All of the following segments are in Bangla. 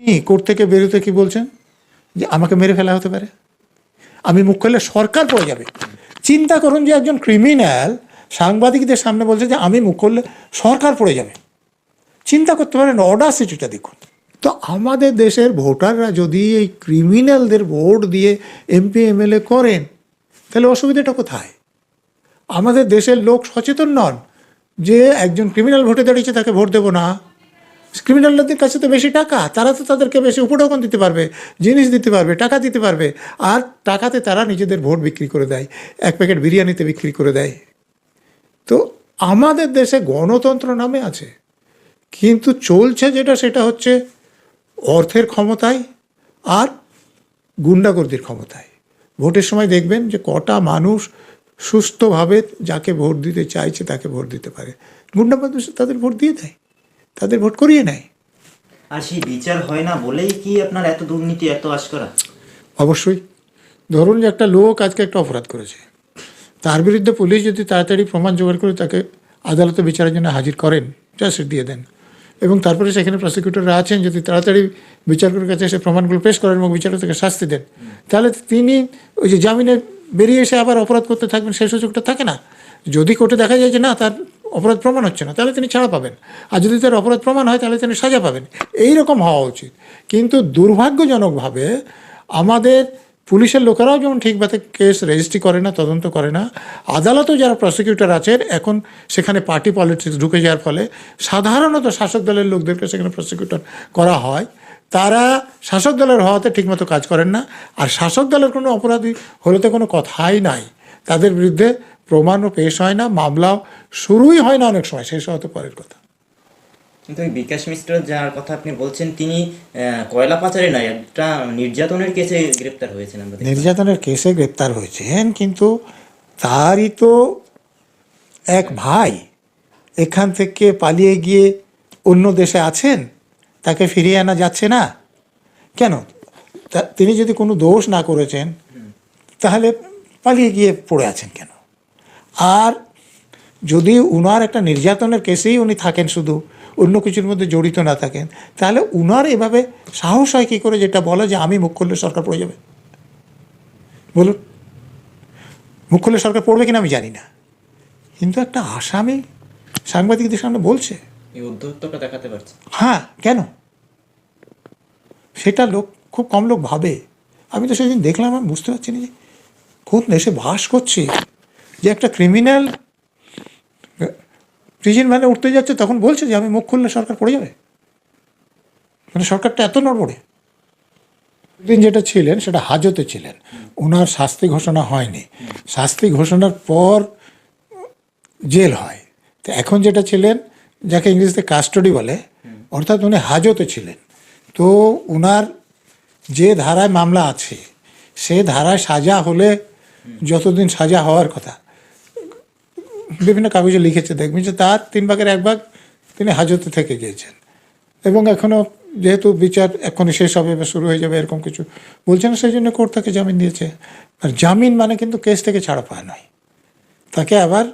কোর্ট থেকে বেরোতে কি বলছেন? যে আমাকে মেরে ফেলা হতে পারে। আমি মুখ খুললে সরকার পড়ে যাবে। চিন্তা করুন যে একজন ক্রিমিনাল সাংবাদিকদের সামনে বলছে যে আমি মুখ করলে সরকার পড়ে যাবে। চিন্তা করতে পারেন অর্ডার অডাসিটিটা দেখুন। তো আমাদের দেশের ভোটাররা যদি এই ক্রিমিনালদের ভোট দিয়ে এমপি এমএলএ করেন, তাহলে অসুবিধাটা কোথায়? আমাদের দেশের লোক সচেতন নন যে একজন ক্রিমিনাল ভোটে দাঁড়িয়েছে, তাকে ভোট দেবো না। ক্রিমিনালদের কাছে তো বেশি টাকা, তারা তো তাদেরকে বেশি উপঢৌকন দিতে পারবে, জিনিস দিতে পারবে, টাকা দিতে পারবে, আর টাকাতে তারা নিজেদের ভোট বিক্রি করে দেয়, এক প্যাকেট বিরিয়ানিতে বিক্রি করে দেয়। তো আমাদের দেশে গণতন্ত্র নামে আছে, কিন্তু চলছে যেটা সেটা হচ্ছে অর্থের ক্ষমতায় আর গুন্ডাগর্দির ক্ষমতায়। ভোটের সময় দেখবেন যে কটা মানুষ সুস্থভাবে যাকে ভোট দিতে চাইছে তাকে ভোট দিতে পারে। গুন্ডা মানুষ তাদের ভোট দিয়ে দেয়। তাদের ভোট করিয়ে নেয়। আর সেই বিচার হয় না বলেই কি আপনার এত দুর্নীতি এত আশকরা? অবশ্যই। ধরুন যে একটা লোক আজকে একটা অপরাধ করেছে। তার বিরুদ্ধে পুলিশ যদি তাড়াতাড়ি প্রমাণ জোগাড় করে তাকে আদালতে বিচারের জন্য হাজির করেন চার্জশিট দিয়ে দেন। এবং তারপরে সেখানে প্রসিকিউটররা আছেন যদি তাড়াতাড়ি বিচারকের কাছে সে প্রমাণগুলো পেশ করেন এবং বিচারক তাকে শাস্তি দেন তাহলে তিনি ওই যে জামিনে বেরিয়ে এসে আবার অপরাধ করতে থাকবেন সেই সুযোগটা থাকে না। যদি কোর্টে দেখা যায় যে না তার অপরাধ প্রমাণ হচ্ছে না, তাহলে তিনি ছাড়া পাবেন। আর যদি তার অপরাধ প্রমাণ হয়, তাহলে তিনি সাজা পাবেন। এই রকম হওয়া উচিত। কিন্তু দুর্ভাগ্যজনকভাবে আমাদের পুলিশের লোকেরাও যেমন ঠিকভাবে কেস রেজিস্ট্রি করে না, তদন্ত করে না, আদালতেও যারা প্রসিকিউটর আছেন, এখন সেখানে পার্টি পলিটিক্স ঢুকে যাওয়ার ফলে সাধারণত শাসক দলের লোকদেরকে সেখানে প্রসিকিউটর করা হয়। তারা শাসক দলের হওয়াতে ঠিকমতো কাজ করেন না। আর শাসক দলের কোনো অপরাধী হলে তো কোনো কথাই নাই। তাদের বিরুদ্ধে প্রমাণও পেশ হয় না, মামলাও শুরুই হয় না অনেক সময় শেষ হতে পরের কথা। কিন্তু ওই বিকাশ মিশ্র যার কথা আপনি বলছেন তিনি কয়লা পাচারে নয় একটা নির্যাতনের কেসে গ্রেপ্তার হয়েছেন নির্যাতনের কেসে গ্রেপ্তার হয়েছেন কিন্তু তারই তো এক ভাই এখান থেকে পালিয়ে গিয়ে অন্য দেশে আছেন তাকে ফিরিয়ে আনা যাচ্ছে না। কেন? তা- তিনি যদি কোনো দোষ না করেছেন তাহলে পালিয়ে গিয়ে পড়ে আছেন কেন? আর যদি উনার একটা নির্যাতনের কেসেই উনি থাকেন শুধু অন্য কিছুর মধ্যে জড়িত না থাকেন তাহলে উনার এভাবে সাহস হয় কী করে যেটা বলে যে আমি মুখ করলে সরকার পড়ে যাবে? বলুন মুখ খুলে সরকার পড়বে কিনা আমি জানি না। কিন্তু একটা আসামি সাংবাদিকদের সামনে বলছে। দেখাতে পারছে। হ্যাঁ কেন? সেটা লোক খুব কম লোক ভাবে। আমি তো সেদিন দেখলাম আমি বুঝতে পারছি না যে কোন দেশে বাস করছি যে একটা ক্রিমিনাল প্রিজন ভ্যানে উঠতে যাচ্ছে, তখন বলছে যে আমি মুখ খুললে সরকার পড়ে যাবে। মানে সরকারটা এত নড়বড়ে। দিন যেটা ছিলেন, সেটা হাজতে ছিলেন। ওনার শাস্তি ঘোষণা হয়নি। শাস্তি ঘোষণার পর জেল হয়। তো এখন যেটা ছিলেন, যাকে ইংরেজিতে কাস্টডি বলে, অর্থাৎ উনি হাজতে ছিলেন। তো ওনার যে ধারায় মামলা আছে, সে ধারায় সাজা হলে যতদিন সাজা হওয়ার কথা বিভিন্ন কাগজে লিখেছে দেখবেন যে তার তিন ভাগের এক ভাগ তিনি হাজতে থেকে গিয়েছেন। এবং এখনও যেহেতু বিচার এখনই শেষ হবে বা শুরু হয়ে যাবে এরকম কিছু বলছে না সেই জন্য কোর্ট তাকে জামিন দিয়েছে। আর জামিন মানে কিন্তু কেস থেকে ছাড়া পাওয়া নয়। তাকে আবার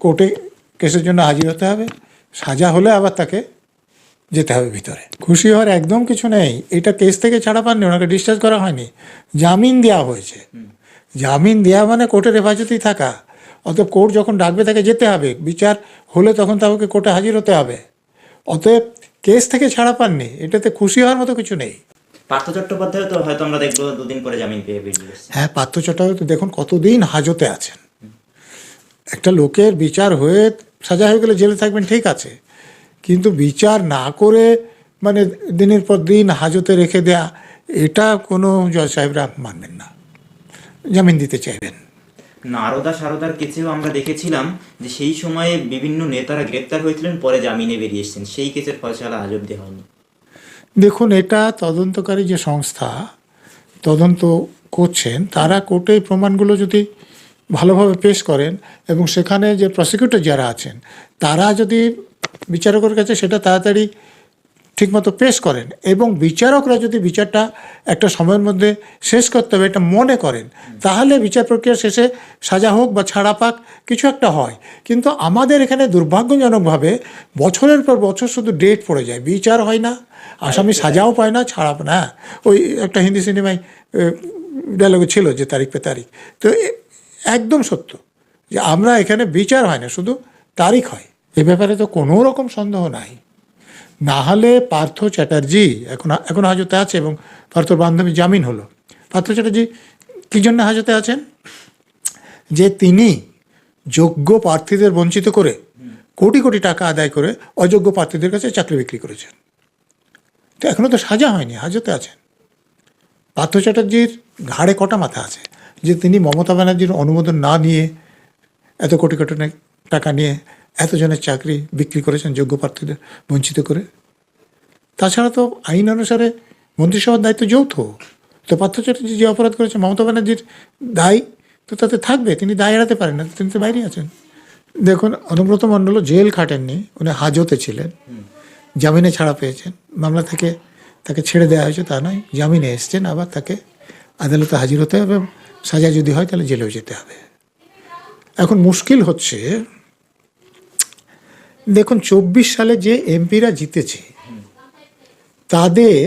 কোর্টে কেসের জন্য হাজির হতে হবে। সাজা হলে আবার তাকে যেতে হবে ভিতরে। খুশি হওয়ার একদম কিছু নেই। এটা কেস থেকে ছাড়া পাননি ওনাকে ডিসচার্জ করা হয়নি। জামিন দেওয়া হয়েছে। জামিন দেওয়া মানে কোর্টের হেফাজতেই থাকা। অতএব কোর্ট যখন ডাকবে তাকে যেতে হবে। বিচার হলে তখন তাকে কোর্টে হাজির হতে হবে। অতএব কেস থেকে ছাড়া পাননি। এটাতে খুশি হওয়ার মতো কিছু নেই। পার্থ চট্টোপাধ্যায় তো হয়তো আমরা দেখব দুদিন পরে জামিন পেয়ে হ্যাঁ পার্থ চট্টোপাধ্যায় তো দেখুন কতদিন হাজতে আছেন। একটা লোকের বিচার হয়ে সাজা হয়ে গেলে জেলে থাকবেন ঠিক আছে। কিন্তু বিচার না করে মানে দিনের পর দিন হাজতে রেখে দেয়া এটা কোনো জজ সাহেবরা মানবেন না। জামিন দিতে চাইবেন। নারদা সারদার কেসেও আমরা দেখেছিলাম যে সেই সময়ে বিভিন্ন নেতারা গ্রেপ্তার হয়েছিলেন, পরে জামিনে বেরিয়ে এসেছেন। সেই কেসের ফয়সালা আজ অব্দি হয়নি। দেখুন, এটা তদন্তকারী যে সংস্থা তদন্ত করছেন, তারা কোর্টে প্রমাণগুলো যদি ভালোভাবে পেশ করেন এবং সেখানে যে প্রসিকিউটর যারা আছেন, তারা যদি বিচারকের কাছে সেটা তাড়াতাড়ি ঠিকমতো পেশ করেন এবং বিচারকরা যদি বিচারটা একটা সময়ের মধ্যে শেষ করতে হবে এটা মনে করেন তাহলে বিচার প্রক্রিয়া শেষে সাজা হোক বা ছাড়া পাক কিছু একটা হয়। কিন্তু আমাদের এখানে দুর্ভাগ্যজনকভাবে বছরের পর বছর শুধু ডেট পড়ে যায় বিচার হয় না আসামি সাজাও পায় না ছাড়া না। ওই একটা হিন্দি সিনেমায় ডায়লগে ছিল যে তারিখ পে তারিখ। তো একদম সত্য যে আমরা এখানে বিচার হয় না শুধু তারিখ হয়। এ ব্যাপারে তো কোনো রকম সন্দেহ নাই। না হলে পার্থ চ্যাটার্জি, এখন এখন হাজতে আছে এবং পার্থর বান্ধবী জামিন হলো। পার্থ চ্যাটার্জি কী জন্য হাজতে আছেন? যে তিনি যোগ্য প্রার্থীদের বঞ্চিত করে কোটি কোটি টাকা আদায় করে অযোগ্য প্রার্থীদের কাছে চাকরি বিক্রি করেছেন। তো এখনও তো সাজা হয়নি, হাজতে আছেন। পার্থ চ্যাটার্জির ঘাড়ে কটা মাথা আছে যে তিনি মমতা ব্যানার্জির অনুমোদন না নিয়ে এত কোটি কোটি টাকা নিয়ে এতজনের চাকরি বিক্রি করেছেন যোগ্য প্রার্থীদের বঞ্চিত করে। তাছাড়া তো আইন অনুসারে মন্ত্রিসভার দায়িত্ব যৌথ। তো পার্থ চ্যাটার্জি যে অপরাধ করেছে মমতা ব্যানার্জির দায় তো তাতে থাকবে, তিনি দায় এড়াতে পারেন না, তিনি তো বাইরে আছেন। দেখুন, অনুব্রত মণ্ডল জেল খাটেননি, উনি হাজতে ছিলেন। জামিনে ছাড়া পেয়েছেন। মামলা থেকে তাকে ছেড়ে দেওয়া হয়েছে, তা নয়, জামিনে এসছেন, আবার তাকে আদালতে হাজির হতে হবে সাজা যদি হয়, তাহলে জেলেও যেতে হবে। এখন মুশকিল হচ্ছে দেখুন চব্বিশ সালে যে এমপিরা জিতেছে তাদের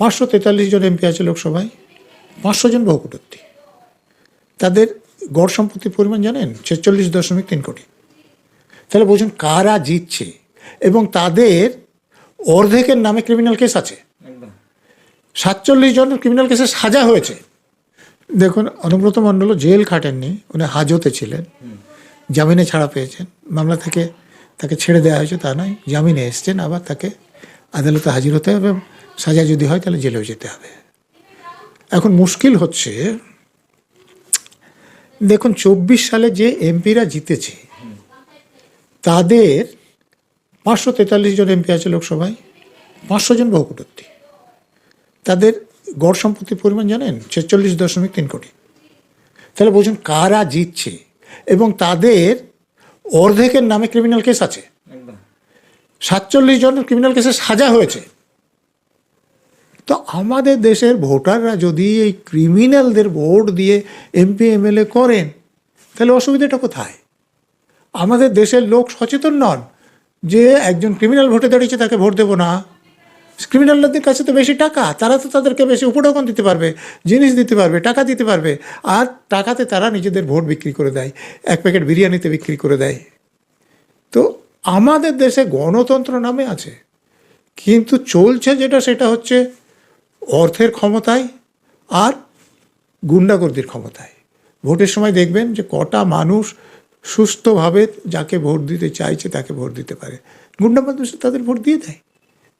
পাঁচশো তেতাল্লিশ জন এমপি আছে লোকসভায় পাঁচশো জন বহুকুটত্তি তাদের গড় সম্পত্তির পরিমাণ জানেন? ছেচল্লিশ দশমিক তিন কোটি। তাহলে বলছেন কারা জিতছে এবং তাদের অর্ধেকের নামে ক্রিমিনাল কেস আছে। সাতচল্লিশ জনের ক্রিমিনাল কেসে সাজা হয়েছে। দেখুন অনুব্রত মণ্ডল জেল খাটেননি উনি হাজতে ছিলেন জামিনে ছাড়া পেয়েছেন। মামলা থেকে তাকে ছেড়ে দেওয়া হয়েছে, তা নয়। জামিনে এসছেন, আবার তাকে আদালতে হাজির হতে হবে সাজা যদি হয়, তাহলে জেলেও যেতে হবে। এখন মুশকিল হচ্ছে, দেখুন, চব্বিশ সালে যে এমপিরা জিতেছে, তাদের পাঁচশো তেতাল্লিশ জন এমপি আছে লোকসভায়, পাঁচশো জন বহুকুটত্তি তাদের গড় সম্পত্তির পরিমাণ জানেন? ছেচল্লিশ দশমিক তিন কোটি। তাহলে বলছেন কারা জিতছে, এবং তাদের অর্ধেকের নামে ক্রিমিনাল কেস আছে। সাতচল্লিশ জনের ক্রিমিনাল কেসে সাজা হয়েছে। তো আমাদের দেশের ভোটাররা যদি এই ক্রিমিনালদের ভোট দিয়ে এমপি এমএলএ করেন তাহলে অসুবিধাটা কোথায়? আমাদের দেশের লোক সচেতন নন যে একজন ক্রিমিনাল ভোটে দাঁড়িয়েছে তাকে ভোট দেবো না। ক্রিমিনালদের কাছে তো বেশি টাকা, তারা তো তাদেরকে বেশি উপঢৌকন দিতে পারবে, জিনিস দিতে পারবে, টাকা দিতে পারবে। আর টাকাতে তারা নিজেদের ভোট বিক্রি করে দেয়, এক প্যাকেট বিরিয়ানিতে বিক্রি করে দেয়। তো আমাদের দেশে গণতন্ত্র নামে আছে, কিন্তু চলছে যেটা সেটা হচ্ছে অর্থের ক্ষমতায় আর গুন্ডাগর্দির ক্ষমতায়। ভোটের সময় দেখবেন যে কটা মানুষ সুস্থভাবে যাকে ভোট দিতে চাইছে তাকে ভোট দিতে পারে। গুন্ডা মানুষ তাদের ভোট দিয়ে দেয়।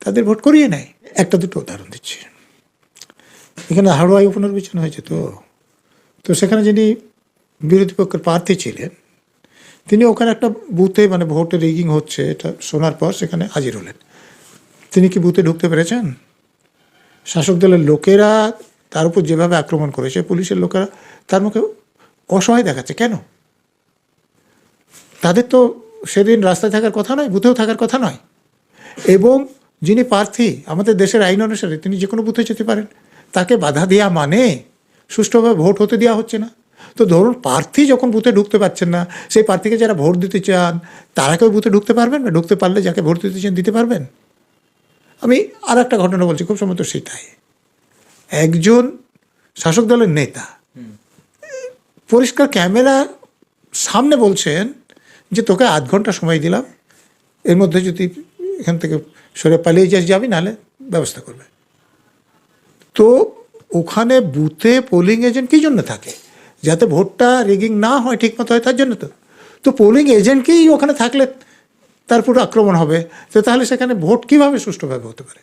তাদের ভোট করিয়ে নেয়। একটা দুটো উদাহরণ দিচ্ছি। এখানে হাড়োয়াই পুনর্বিচার হয়েছে তো। তো সেখানে যিনি বিরোধী পক্ষের প্রার্থী ছিলেন, তিনি ওখানে একটা বুথে মানে ভোটে রিগিং হচ্ছে, এটা শোনার পর সেখানে হাজির হলেন। তিনি কি বুথে ঢুকতে পেরেছেন? শাসক দলের লোকেরা তার উপর যেভাবে আক্রমণ করেছে, পুলিশের লোকেরা তার মুখে অসহায় দেখাচ্ছে। কেন? তাদের তো সেদিন রাস্তায় থাকার কথা নয়, বুথেও থাকার কথা নয়। এবং যিনি প্রার্থী, আমাদের দেশের আইন অনুসারে, তিনি যে কোনো বুথে যেতে পারেন। তাকে বাধা দেওয়া মানে সুষ্ঠুভাবে ভোট হতে দেওয়া হচ্ছে না। তো ধরুন প্রার্থী যখন বুথে ঢুকতে পারছেন না, সেই প্রার্থীকে যারা ভোট দিতে চান, তারা কেউ বুথে ঢুকতে পারবেন? না ঢুকতে পারলে যাকে ভোট দিতে চান দিতে পারবেন? আমি আর একটা ঘটনা বলছি, খুব সম্ভবত সেটাই। একজন শাসক দলের নেতা, পরিষ্কার ক্যামেরা সামনে বলছেন যে, তোকে আধ ঘণ্টা সময় দিলাম, এর মধ্যে যদি এখান থেকে সরে পালিয়ে যাস যাবি, নাহলে ব্যবস্থা করবে। তো ওখানে বুথে পোলিং এজেন্ট কী জন্য থাকে? যাতে ভোটটা রিগিং না হয় ঠিকমতো হয়, তার জন্য তো। তো পোলিং এজেন্টকেই ওখানে থাকলে তার পুরো আক্রমণ হবে? তো তাহলে সেখানে ভোট কীভাবে সুষ্ঠুভাবে হতে পারে?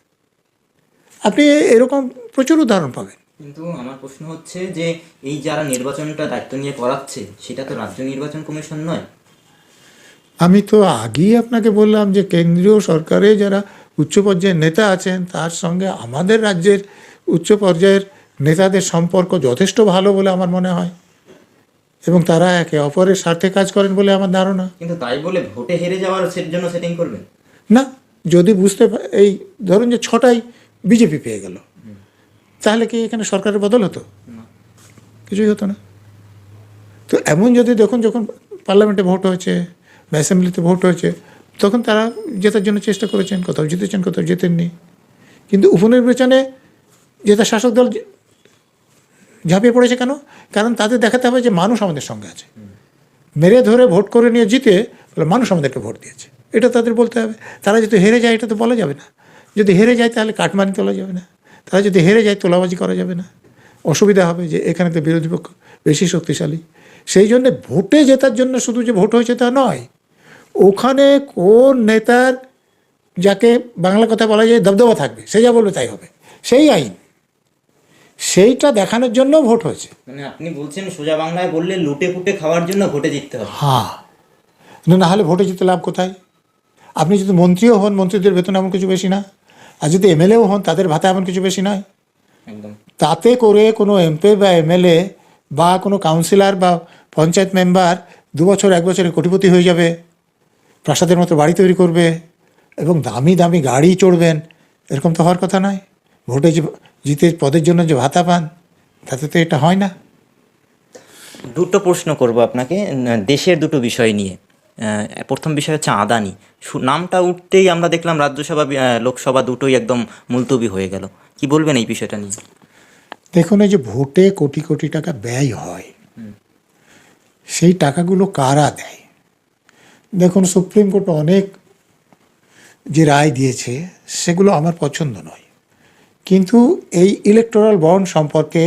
আপনি এরকম প্রচুর উদাহরণ পাবেন। কিন্তু আমার প্রশ্ন হচ্ছে যে, এই যারা নির্বাচনটা দায়িত্ব নিয়ে করাচ্ছে, সেটা তো রাজ্য নির্বাচন কমিশন নয়। আমি তো আগেই আপনাকে বললাম যে কেন্দ্রীয় সরকারে যারা উচ্চ পর্যায়ের নেতা আছেন তার সঙ্গে আমাদের রাজ্যের উচ্চ পর্যায়ের নেতাদের সম্পর্ক যথেষ্ট ভালো বলে আমার মনে হয়। এবং তারা একে অপরের স্বার্থে কাজ করেন বলে আমার ধারণা। কিন্তু তাই বলে ভোটে হেরে যাওয়ার জন্য সেটিং করবেন? না যদি বুঝতে এই ধরুন যে ছটাই বিজেপি পেয়ে গেল তাহলে কি এখানে সরকারের বদল হতো? কিছুই হতো না। তো এমন যদি দেখুন যখন পার্লামেন্টে ভোট হয়েছে বা অ্যাসেম্বলিতে ভোট হয়েছে, তখন তারা জেতার জন্য চেষ্টা করেছেন, কোথাও জিতেছেন, কোথাও জেতেননি। কিন্তু উপনির্বাচনে যেটা শাসক দল ঝাঁপিয়ে পড়েছে কেন? কারণ তাদের দেখাতে হবে যে মানুষ আমাদের সঙ্গে আছে। মেরে ধরে ভোট করে নিয়ে জিতে বলে মানুষ আমাদেরকে ভোট দিয়েছে। এটা তাদের বলতে হবে। তারা যদি হেরে যায়, এটা তো বলা যাবে না। যদি হেরে যায়, তাহলে কাটমানি তোলা যাবে না। তারা যদি হেরে যায়, তোলাবাজি করা যাবে না। অসুবিধা হবে যে এখানে তো বিরোধী পক্ষ বেশি শক্তিশালী। সেই জন্যে ভোটে জেতার জন্য শুধু যে ভোট হয়েছে তা নয় ওখানে কোন নেতার যাকে বাংলা কথা বলা যায় দবদবা থাকবে? সে যা বলবে তাই হবে। সেই আইন। সেইটা দেখানোর জন্য ভোট হয়েছে। মানে আপনি বলছেন সোজা বাংলায় বললে লুটে পুটে খাওয়ার জন্য ভোটে জিততে হবে। হ্যাঁ। না না হলে ভোটে জিতে লাভ কোথায়? আপনি যদি মন্ত্রীও হন মন্ত্রীদের বেতন এমন কিছু বেশি না। আর যদি এমএলএও হন তাদের ভাতা এমন কিছু বেশি নয়। তাতে করে কোনো এমপি বা এমএলএ বা কোনো কাউন্সিলর বা পঞ্চায়েত মেম্বার দু বছর এক বছরে কোটিপতি হয়ে যাবে। প্রাসাদের মতো বাড়ি তৈরি করবে এবং দামি দামি গাড়ি চড়বেন এরকম তো হওয়ার কথা নয়। ভোটে যে জিতে পদের জন্য যে ভাতা পান তাতে তো এটা হয় না। দুটো প্রশ্ন করব আপনাকে। দেশের দুটো বিষয় নিয়ে। প্রথম বিষয় হচ্ছে আদানি। নামটা উঠতেই আমরা দেখলাম রাজ্যসভা লোকসভা দুটোই একদম মুলতবি হয়ে গেল। কি বলবেন এই বিষয়টা নিয়ে? দেখুন এই যে ভোটে কোটি কোটি টাকা ব্যয় হয় সেই টাকাগুলো কারা দেয়? দেখুন, সুপ্রিম কোর্ট অনেক যে রায় দিয়েছে, সেগুলো আমার পছন্দ নয়। কিন্তু এই ইলেকটোরাল বন্ড সম্পর্কে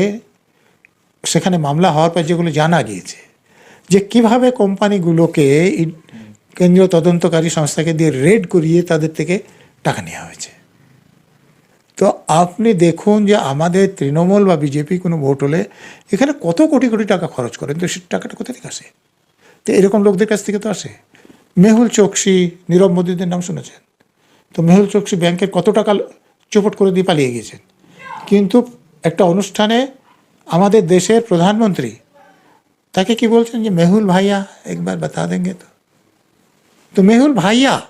সেখানে মামলা হওয়ার পর যেগুলো জানা গিয়েছে, যে কীভাবে কোম্পানিগুলোকে কেন্দ্রীয় তদন্তকারী সংস্থাকে দিয়ে রেড করিয়ে তাদের থেকে টাকা নেওয়া হয়েছে। তো আপনি দেখুন যে আমাদের তৃণমূল বা বিজেপি কোনো ভোট হলে এখানে কত কোটি কোটি টাকা খরচ করেন, তো সে টাকাটা কোথা থেকে আসে? তো এরকম লোকদের কাছ থেকে তো আসে। মেহুল চোকসি, নীরব মোদীদের নাম শুনেছেন। তো মেহুল চোকসি ব্যাংকের কত টাকা চোপট করে দিয়ে পালিয়ে গিয়েছেন? কিন্তু একটা অনুষ্ঠানে আমাদের দেশের প্রধানমন্ত্রী তাকে কি বলছেন যে, মেহুল ভাইয়া, একবার বাতা দেंगे তো। তো মেহুল ভাইয়া,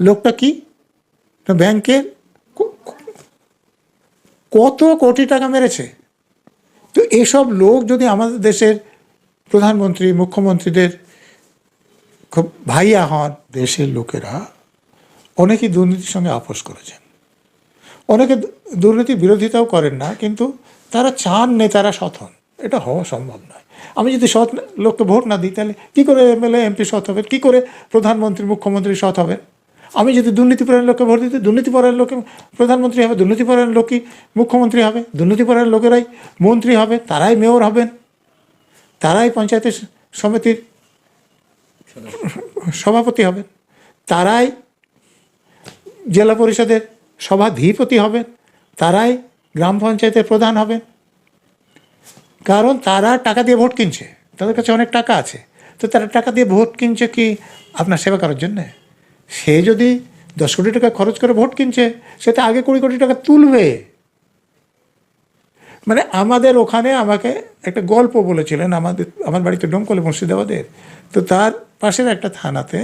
লোকটা কি? ব্যাংকের কত কোটি টাকা মেরেছে? তো এসব লোক যদি আমাদের দেশের প্রধানমন্ত্রী, মুখ্যমন্ত্রীদের খুব ভাইয়া হন দেশের লোকেরা অনেকেই দুর্নীতির সঙ্গে আপোষ করেছেন। অনেকে দু- দুর্নীতির বিরোধিতাও করেন না, কিন্তু তারা চান নেতারা সৎ হন। এটা হওয়া সম্ভব নয়। আমি যদি সৎ লোককে ভোট না দিই, তাহলে কী করে এমএলএ এমপি সৎ হবে? কী করে প্রধানমন্ত্রী, মুখ্যমন্ত্রী সৎ হবেন আমি যদি দুর্নীতিপরায়ণ লোককে ভোট দিতে দুর্নীতিপরায়ণ লোকে প্রধানমন্ত্রী হবে দুর্নীতিপরায়ণ লোকই মুখ্যমন্ত্রী হবে দুর্নীতিপরায়ণ লোকেরাই মন্ত্রী হবে, তারাই মেয়র হবেন। তারাই পঞ্চায়েতের সমিতির সভাপতি হবেন, তারাই জেলা পরিষদের সভাধিপতি হবেন, তারাই গ্রাম পঞ্চায়েতের প্রধান হবেন। কারণ তারা টাকা দিয়ে ভোট কিনছে, তাদের কাছে অনেক টাকা আছে। তো তারা টাকা দিয়ে ভোট কিনছে কি আপনার সেবা করার জন্যে? সে যদি দশ কোটি টাকা খরচ করে ভোট কিনছে সেটা আগে কুড়ি কোটি টাকা তুলবে। মানে আমাদের ওখানে আমাকে একটা গল্প বলেছিলেন, আমাদের, আমার বাড়িতে ডোমকলে মুর্শিদাবাদের তো তার পাশের একটা থানাতে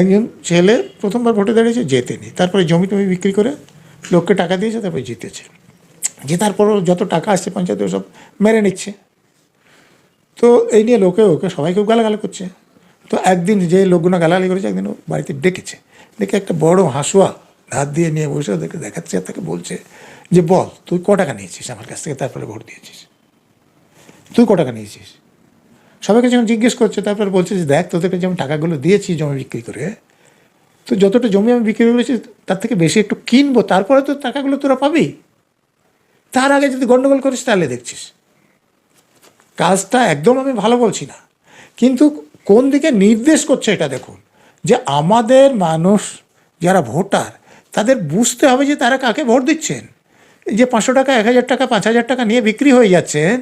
একজন ছেলে প্রথমবার ভোটে দাঁড়িয়েছে, জেতেনি। তারপরে জমি টমি বিক্রি করে লোককে টাকা দিয়েছে, তারপরে জিতেছে। জেতার পরও যত টাকা আসছে পঞ্চায়েতে সব মেরে নিচ্ছে। তো এই নিয়ে লোকে ওকে সবাই খুব গালাগালি করছে। তো একদিন যে লোকগুলো গালাগালি করেছে, একদিন ও বাড়িতে ডেকেছে। ডেকে একটা বড় হাসুয়া হাত দিয়ে নিয়ে বসে ওদেরকে দেখাচ্ছে তাকে বলছে যে, বল, তুই ক টাকা নিয়েছিস আমার কাছ থেকে? তারপরে ভোট দিয়েছিস। তুই ক টাকা নিয়েছিস? সবাইকে যখন জিজ্ঞেস করছে, তারপরে বলছে যে, দেখ, তোদেরকে যেমন টাকাগুলো দিয়েছি জমি বিক্রি করে, তো যতটা জমি আমি বিক্রি করেছি তার থেকে বেশি একটু কিনবো, তারপরে তো টাকাগুলো তোরা পাবি। তার আগে যদি গন্ডগোল করিস, তাহলে দেখছিস। কাজটা একদম আমি ভালো বলছি না। কিন্তু কোন দিকে নির্দেশ করছে এটা দেখুন, যে আমাদের মানুষ যারা ভোটার, তাদের বুঝতে হবে যে তারা কাকে ভোট দিচ্ছেন। যে পাঁচশো টাকা, এক হাজার টাকা, পাঁচ হাজার টাকা নিয়ে বিক্রি হয়ে যাচ্ছেন,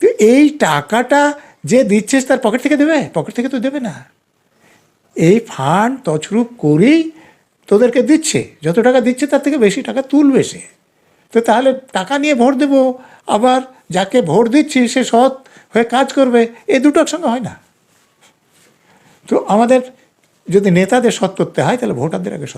তো এই টাকাটা যে দিচ্ছিস তার পকেট থেকে দেবে? পকেট থেকে তো দেবে না। এই ফান্ড তছরূপ করেই তোদেরকে দিচ্ছে। যত টাকা দিচ্ছে তার থেকে বেশি টাকা তুলবে সে। তো তাহলে টাকা নিয়ে ভোট দেবো। আবার যাকে ভোট দিচ্ছি সে সৎ হয়ে কাজ করবে। এই দুটোর সঙ্গে হয় না। তো আমাদের যদি নেতাদের সৎ করতে হয়, তাহলে ভোটারদের আগে সৎ।